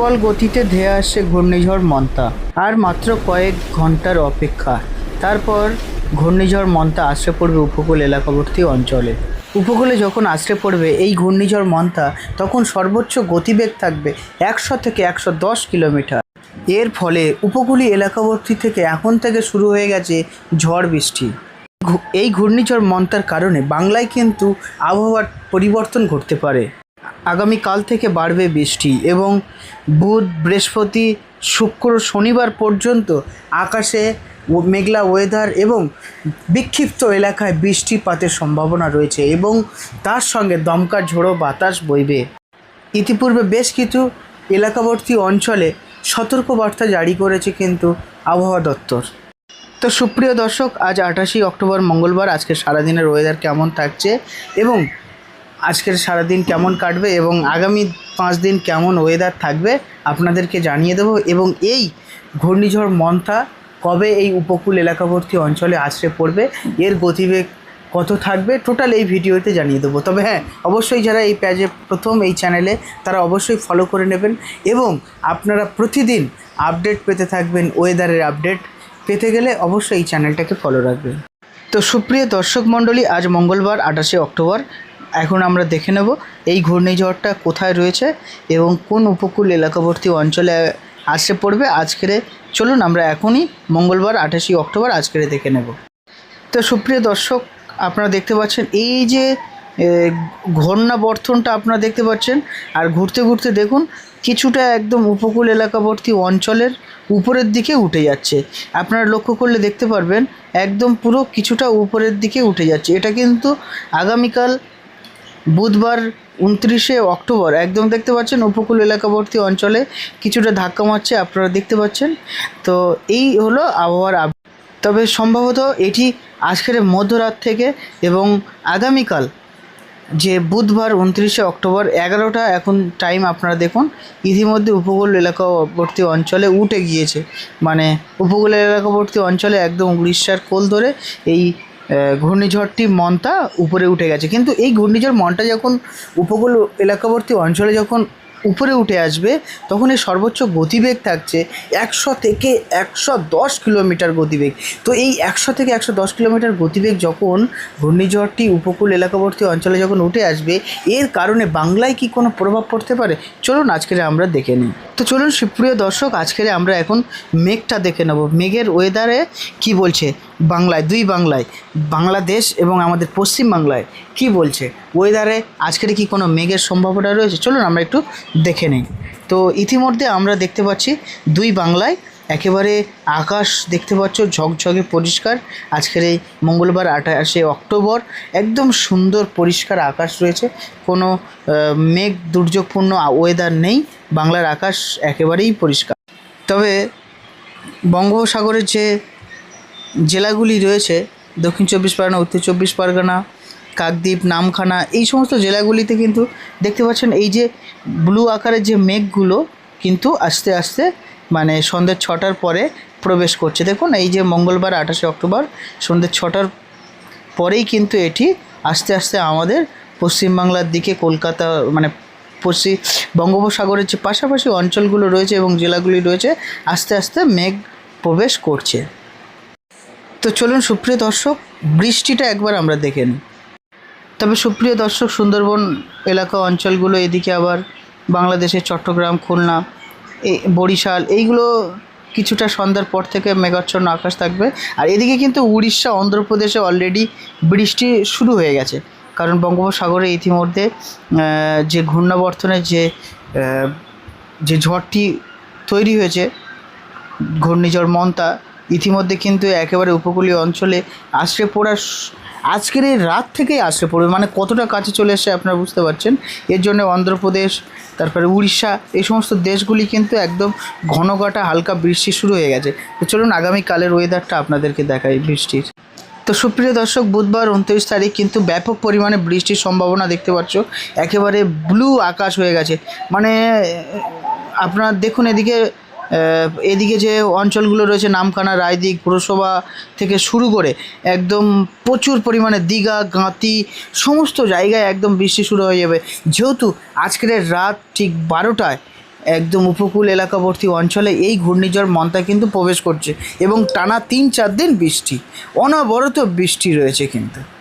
প্রবল গতিতে ধেয়ে আসছে ঘূর্ণিঝড় মন্তা। আর মাত্র কয়েক ঘণ্টার অপেক্ষা। তারপর ঘূর্ণিঝড় মন্তা আশ্রে পড়বে উপকূল এলাকাবর্তী অঞ্চলে। উপকূলে যখন আশ্রে পড়বে এই ঘূর্ণিঝড় মন্তা, তখন সর্বোচ্চ গতিবেগ থাকবে একশো থেকে একশো দশ কিলোমিটার। এর ফলে উপকূলীয় এলাকাবর্তী থেকে এখন থেকে শুরু হয়ে গেছে ঝড় বৃষ্টি। এই ঘূর্ণিঝড় মন্তার কারণে বাংলায় কিন্তু আবহাওয়ার পরিবর্তন ঘটতে পারে। আগামীকাল থেকে বাড়বে বৃষ্টি এবং বুধ, বৃহস্পতি, শুক্র, শনিবার পর্যন্ত আকাশে মেঘলা ওয়েদার এবং বিক্ষিপ্ত এলাকায় বৃষ্টিপাতের সম্ভাবনা রয়েছে এবং তার সঙ্গে দমকা ঝোড়ো বাতাস বইবে। ইতিপূর্বে বেশ কিছু এলাকাবর্তী অঞ্চলে সতর্কবার্তা জারি করেছে কিন্তু আবহাওয়া দপ্তর। তো সুপ্রিয় দর্শক, আজ আঠাশি অক্টোবর মঙ্গলবার, আজকে সারাদিনের ওয়েদার কেমন থাকছে এবং আজকের সারাদিন কেমন কাটবে এবং আগামী পাঁচ দিন কেমন ওয়েদার থাকবে আপনাদেরকে জানিয়ে দেবো এবং এই ঘূর্ণিঝড় মন্থা কবে এই উপকূল এলাকাবর্তী অঞ্চলে আছড়ে পড়বে, এর গতিবেগ কত থাকবে টোটাল এই ভিডিওতে জানিয়ে দেবো। তবে হ্যাঁ অবশ্যই যারা এই পেজে প্রথম এই চ্যানেলে তারা অবশ্যই ফলো করে নেবেন এবং আপনারা প্রতিদিন আপডেট পেতে থাকবেন ওয়েদারের আপডেট পেতে গেলে অবশ্যই এই চ্যানেলটাকে ফলো রাখবেন। তো সুপ্রিয় দর্শক মণ্ডলী, আজ মঙ্গলবার আঠাশে অক্টোবর এখন আমরা দেখে নেব এই ঘূর্ণিঝড়টা কোথায় রয়েছে এবং কোন উপকূল এলাকাবর্তী অঞ্চলে আসে পড়বে। আজকের চলুন আমরা এখনই মঙ্গলবার আঠাশে অক্টোবর আজকের দেখে নেব। তো সুপ্রিয় দর্শক, আপনারা দেখতে পাচ্ছেন এই যে ঘূর্ণাবর্তনটা আপনারা দেখতে পাচ্ছেন। আর ঘুরতে ঘুরতে দেখুন, কিছুটা একদম উপকূল এলাকাবর্তী অঞ্চলের উপরের দিকে উঠে যাচ্ছে। আপনারা লক্ষ্য করলে দেখতে পারবেন, একদম পুরো কিছুটা উপরের দিকে উঠে যাচ্ছে। এটা কিন্তু আগামীকাল বুধবার উনত্রিশে অক্টোবর, একদম দেখতে পাচ্ছেন উপকূল এলাকাবর্তী অঞ্চলে কিছুটা ধাক্কা মারছে, আপনারা দেখতে পাচ্ছেন। তো এই হলো আবহাওয়ার আপ তবে সম্ভবত এটি আজকের মধ্যরাত থেকে এবং আগামীকাল যে বুধবার উনত্রিশে অক্টোবর এগারোটা, এখন টাইম আপনারা দেখুন, ইতিমধ্যে উপকূল এলাকাবর্তী অঞ্চলে উঠে গিয়েছে। মানে উপকূল এলাকাবর্তী অঞ্চলে একদম উড়িষ্যার কোল ধরে এই ঘূর্ণিঝড়টি মনটা উপরে উঠে গেছে। কিন্তু এই ঘূর্ণিঝড় মনটা যখন উপকূল এলাকাবর্তী অঞ্চলে যখন উপরে উঠে আসবে, তখন এর সর্বোচ্চ গতিবেগ থাকছে একশো থেকে একশো দশ কিলোমিটার গতিবেগ। তো এই একশো থেকে একশো দশ কিলোমিটার গতিবেগ যখন ঘূর্ণিঝড়টি উপকূল এলাকাবর্তী অঞ্চলে যখন উঠে আসবে, এর কারণে বাংলায় কি কোনো প্রভাব পড়তে পারে? চলুন আজকের আমরা দেখে নিই। তো চলুন, সুপ্রিয় দর্শক, আজকের আমরা এখন মেঘটা দেখে নেব। মেঘের ওয়েদারে কি বলছে? বাংলায়, দুই বাংলায়, বাংলাদেশ এবং আমাদের পশ্চিম বাংলায়। কি বলছে? ওয়েদারে আজকের কি কোনো মেঘের সম্ভাবনা রয়েছে? চলুন আমরা একটু দেখে নিই। তো ইতিমধ্যে আমরা দেখতে পাচ্ছি দুই বাংলায় একেবারে আকাশ দেখতে পাচ্ছ, ঝকঝকে পরিষ্কার। আজকের এই মঙ্গলবার আঠাশে অক্টোবর, একদম সুন্দর পরিষ্কার আকাশ রয়েছে। কোনো মেঘ দুর্যোগপূর্ণ ওয়েদার নেই। বাংলার আকাশ একেবারেই পরিষ্কার। তবে বঙ্গোপসাগরের যে জেলাগুলি রয়েছে, দক্ষিণ চব্বিশ পরগনা, উত্তর চব্বিশ পরগনা, কাকদ্বীপ, নামখানা, এই সমস্ত জেলাগুলিতে কিন্তু দেখতে পাচ্ছেন এই যে ব্লু আকারের যে মেঘগুলো কিন্তু আস্তে আস্তে মানে সন্ধ্যে ছটার পরে প্রবেশ করছে। দেখুন, এই যে মঙ্গলবার আঠাশে অক্টোবর সন্ধ্যে ছটার পরেই কিন্তু এটি আস্তে আস্তে আমাদের পশ্চিমবাংলার দিকে কলকাতা মানে পশ্চিম বঙ্গোপসাগরের যে পাশাপাশি অঞ্চলগুলো রয়েছে এবং জেলাগুলি রয়েছে, আস্তে আস্তে মেঘ প্রবেশ করছে। তো চলুন, সুপ্রিয় দর্শক, বৃষ্টিটা একবার আমরা দেখে নিই। তবে সুপ্রিয় দর্শক, সুন্দরবন এলাকা অঞ্চলগুলো, এদিকে আবার বাংলাদেশের চট্টগ্রাম, খুলনা এই বরিশাল, এইগুলো কিছুটা সন্ধ্যার পর থেকে মেঘাচ্ছন্ন আকাশ থাকবে। আর এদিকে কিন্তু উড়িষ্যা, অন্ধ্রপ্রদেশে অলরেডি বৃষ্টি শুরু হয়ে গেছে। কারণ বঙ্গোপসাগরে ইতিমধ্যে যে ঘূর্ণাবর্তনের যে যে ঝড়টি তৈরি হয়েছে, ঘূর্ণিঝড় মন্তা ইতিমধ্যে কিন্তু একেবারে উপকূলীয় অঞ্চলে আশ্রে পড়ার আজকের এই রাত থেকেই আশ্রে পড়বে। মানে কতটা কাছে চলে এসে আপনারা বুঝতে পারছেন। এর জন্য অন্ধ্রপ্রদেশ, তারপরে উড়িষ্যা, এই সমস্ত দেশগুলি কিন্তু একদম ঘন ঘটা হালকা বৃষ্টি শুরু হয়ে গেছে। তো চলুন আগামীকালের ওয়েদারটা আপনাদেরকে দেখাই বৃষ্টির। তো সুপ্রিয় দর্শক, বুধবার উনত্রিশ তারিখ কিন্তু ব্যাপক পরিমাণে বৃষ্টির সম্ভাবনা দেখতে পাচ্ছ। একেবারে ব্লু আকাশ হয়ে গেছে। মানে আপনার দেখুন এদিকে এদিকে যে অঞ্চলগুলো রয়েছে, নামখানা রায়দিক পুরসভা থেকে শুরু করে একদম প্রচুর পরিমাণে দীঘা, গাঁতি, সমস্ত জায়গায় একদম বৃষ্টি শুরু হয়ে যাবে। যেহেতু আজকের রাত ঠিক বারোটায় একদম উপকূল এলাকাবর্তী অঞ্চলে এই ঘূর্ণিঝড় মন্তা কিন্তু প্রবেশ করছে এবং টানা তিন চার দিন বৃষ্টি, অনবরত বৃষ্টি রয়েছে কিন্তু।